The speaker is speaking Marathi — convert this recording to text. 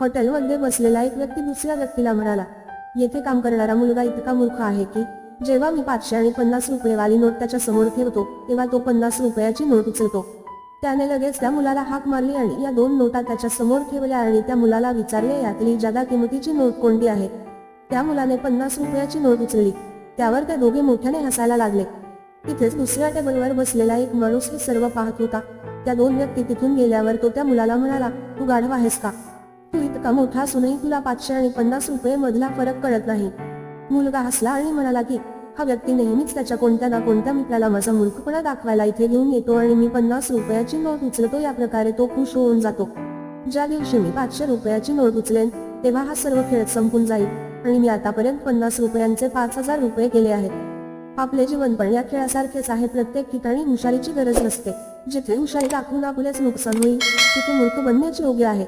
हो, हॉटेलमध्ये बसलेला एक व्यक्ती दुसऱ्या व्यक्तीला म्हणाला येथे काम करणारा मुलगा इतका मूर्ख आहे की जेव्हा मी पाचशे आणि पन्नास रुपयेवाली नोट त्याच्यासमोर ठेवतो तेव्हा तो पन्नास रुपयाची नोट उचलतो. त्याने लगेच त्या मुलाला हाक मारली आणि या दोन नोटा त्याच्यासमोर ठेवल्या आणि त्या मुलाला विचारले यातली जादा किमतीची नोट कोणती आहे? त्या मुलाने पन्नास रुपयाची नोट उचलली. त्यावर ते दोघे मोठ्याने हसायला लागले. तिथेच दुसऱ्या टेबलवर बसलेला एक माणूस हे सर्व पाहत होता. त्या दोन व्यक्ती तिथून गेल्यावर तो त्या मुलाला म्हणाला तू गाढव आहेस का? तू इतका मोठा असूनही तुला पाचशे आणि पन्नास रुपये मधला फरक कळत नाही. मुलगा हसला आणि म्हणाला की हा व्यक्ती नेहमीच त्याच्या कोणत्या ना कोणत्या मित्राला माझा मूर्खपणा दाखवायला इथे घेऊन येतो आणि मी पन्नास रुपयाची नोट उचलतो या प्रकारे तो खुश होऊन जातो. ज्या दिवशी मी पाचशे रुपयाची नोट उचलेन तेव्हा हा सर्व खेळ संपून जाईल आणि मी आतापर्यंत पन्नास रुपयांचे पाच हजार रुपये केले आहेत. आपले जीवन पण या खेळासारखेच आहे प्रत्येक ठिकाणी हुशारीची गरज नसते. जिथे हुशारी दाखवून आपलेच नुकसान होईल तिथे मूर्ख बनण्याचे योग्य आहे.